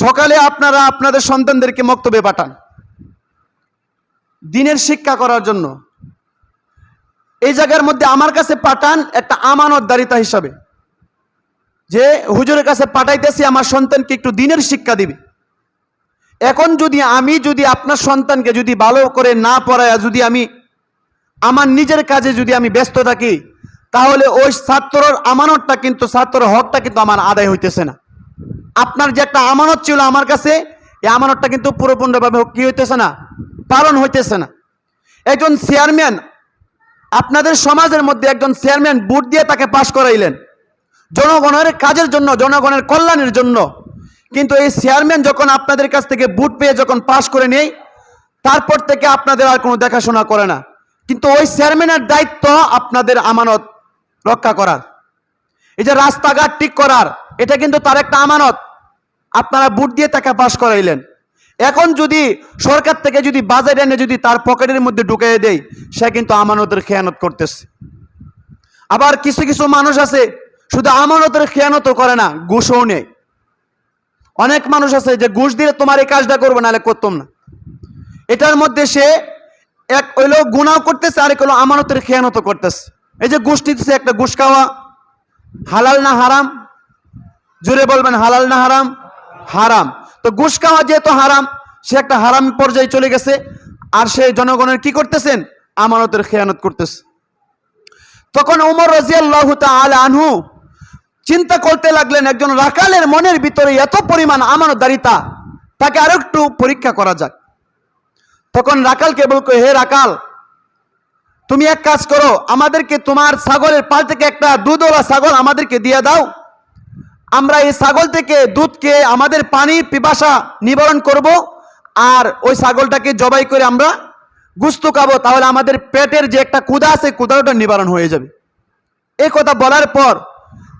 সকালে আপনারা আপনাদের সন্তানদেরকে মক্তবে পাঠান। দিনের শিক্ষা করার জন্য। এই জায়গার মধ্যে আমার কাছে পাঠান একটা আমানতদারিতা হিসাবে। যে হুজুরের কাছে পাঠাইতেছি, আমার সন্তানকে একটু দিনের শিক্ষা দিবে। এখন যদি আমি যদি আপনার সন্তানকে যদি ভালো করে না পড়ায় যদি আমি আমার নিজের কাজে যদি আমি ব্যস্ত থাকি, তাহলে ওই ছাত্রর আমানতটা কিন্তু, ছাত্রর হকটা কিন্তু আমার আদায় হইতেছে না। আপনার যে একটা আমানত ছিল আমার কাছে, এই আমানতটা কিন্তু পুরোপূর্ণভাবে কি হইতেছে না? পালন হইতেছে না। একজন চেয়ারম্যান, আপনাদের সমাজের মধ্যে একজন চেয়ারম্যান বুট দিয়ে তাকে পাশ করাইলেন। জনগণের কাজের জন্য, জনগণের কল্যাণের জন্য। কিন্তু এই চেয়ারম্যান যখন আপনাদের কাছ থেকে বুট পেয়ে যখন পাশ করে নেই, তারপর থেকে আপনাদের আর কোনো দেখাশোনা করে না। কিন্তু ওই চেয়ারম্যানের দায়িত্ব আপনাদের আমানত রক্ষা করার। এই যে রাস্তাঘাট ঠিক করার, এটা কিন্তু তার একটা আমানত। আপনারা বুট দিয়ে টাকা পাশ করাইলেন। এখন যদি সরকার থেকে যদি বাজারে এনে যদি তার পকেটের মধ্যে ঢুকিয়ে দেয়, সে কিন্তু আমানতের খেয়ানত করতেছে। আবার কিছু কিছু মানুষ আছে, শুধু আমানতের খেয়ানতও করে না, ঘুষও নেই অনেক মানুষ আছে যে ঘুষ দিলে তোমার এই কাজটা করব, নাহলে করতাম না। এটার মধ্যে সে এক হইল গুণাও করতেছে, আরেক হলো আমানতের খেয়ানত করতেছে। এই যে ঘুষ নিতেছে একটা ঘুষ খাওয়া, হালাল না হারাম? জোরে বলবেন, হালাল না হারাম? হারাম। তো ঘুষ খাওয়া যেহেতু হারাম, সে একটা হারাম পর্যায়ে চলে গেছে। আর সে জনগণের কি করতেছেন? আমানতের খেয়ানত করতেছে। তখন উমর রাজিয়াল্লাহ আনহু চিন্তা করতে লাগলেন, একজন রাকালের মনের ভিতরে এত পরিমাণ আমানত আমানতদারিতা, তাকে আরও একটু পরীক্ষা করা যাক। তখন রাকালকে বলতো হে রাকাল, তুমি এক কাজ করো, আমাদেরকে তোমার ছাগলের পাল থেকে একটা দুধওয়ালা ছাগল আমাদেরকে দিয়ে দাও আমরা এই ছাগল থেকে দুধকে আমাদের পানি পিপাসা নিবারণ করব আর ওই ছাগলটাকে জবাই করে আমরা গুস্ত খাব, তাহলে আমাদের পেটের যে একটা কুদা আছে কুদাটা নিবারণ হয়ে যাবে। এই কথা বলার পর,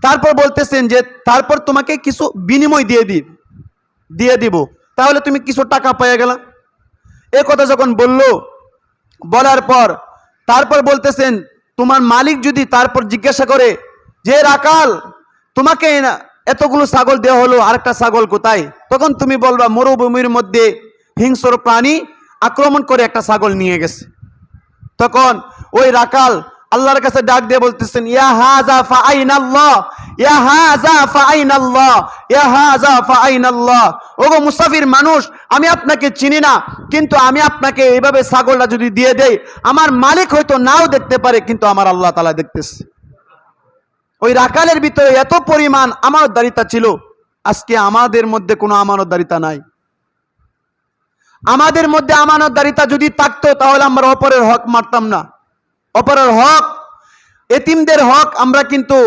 তারপর বলতেছেন যে, তারপর তোমাকে কিছু বিনিময় দিয়ে দিব দিয়ে দিব। তাহলে তুমি কিছু টাকা পেয়ে গেলা। এ কথা যখন বলল, বলার পর, তারপর বলতেছেন, তোমার মালিক যদি তারপর জিজ্ঞাসা করে, যে রাকাল, তোমাকে এতগুলো ছাগল দেওয়া হলো, আরেকটা ছাগল কোথায়? তখন তুমি বলবা, মরুভূমির মধ্যে হিংস্র প্রাণী আক্রমণ করে একটা ছাগল নিয়ে গেছে। তখন ওই রাকাল আল্লাহর কাছে ডাক দিয়ে বলতেছেন, ইয়া হাজা ফাআইনাল্লাহ ইয়া হাজা ফাআইনাল্লাহ ইয়া হাজা ফাআইনাল্লাহ ওগো মুসাফির মানুষ, আমি আপনাকে চিনি না, কিন্তু আমি আপনাকে এইভাবে ছাগলটা যদি দিয়ে দেই, আমার মালিক হয়তো নাও দেখতে পারে, কিন্তু আমার আল্লাহ তাআলা দেখতেছে। ওই রাকালের ভিতরে এত পরিমাণ আমানতদারিতা ছিল, আজকে আমাদের মধ্যে কোনো আমানতদারিতা নাই। আমাদের মধ্যে আমানতদারিতা যদি থাকতো, তাহলে আমরা অপরের হক মারতাম না। অপরের হক, এতিমদের হক আমরা কিন্তু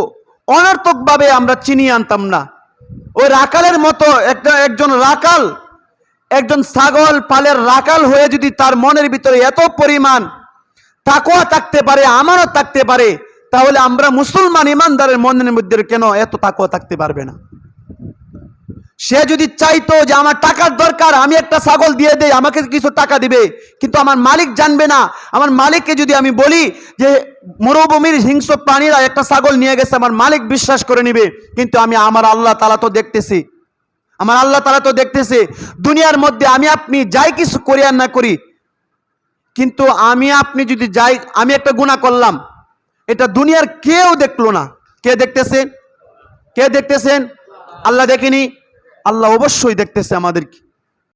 অনর্থকভাবে আমরা চিনিয়ে আনতাম না। ওই রাকালের মতো একটা, একজন রাকাল, একজন ছাগল পালের রাকাল হয়ে যদি তার মনের ভিতরে এত পরিমাণ তাকোয়া থাকতে পারে, আমানত থাকতে পারে তাহলে আমরা মুসলমান ইমানদারের মনের মধ্যে কেন এত তাকোয়া থাকতে পারবে না? সে যদি চাইতো যে আমার টাকার দরকার, আমি একটা ছাগল দিয়ে দেই, আমাকে কিছু টাকা দিবে, কিন্তু আমার মালিক জানবে না। আমার মালিককে যদি আমি বলি যে মরুভূমির হিংস্র প্রাণীরা একটা ছাগল নিয়ে গেছে, আমার মালিক বিশ্বাস করে নিবে, কিন্তু আমি আমার আল্লাহ তালা তো দেখতেছি। আমার আল্লাহ তালা তো দেখতেছে। দুনিয়ার মধ্যে আমি আপনি যাই কিছু করি আর না করি, কিন্তু আমি আপনি যদি যাই, আমি একটা গুণা করলাম এটা দুনিয়ার কেউ দেখল না। কে দেখতেছেন? কে দেখতেছেন? আল্লাহ দেখেনি? আল্লাহ অবশ্যই দেখতেছে আমাদেরকে।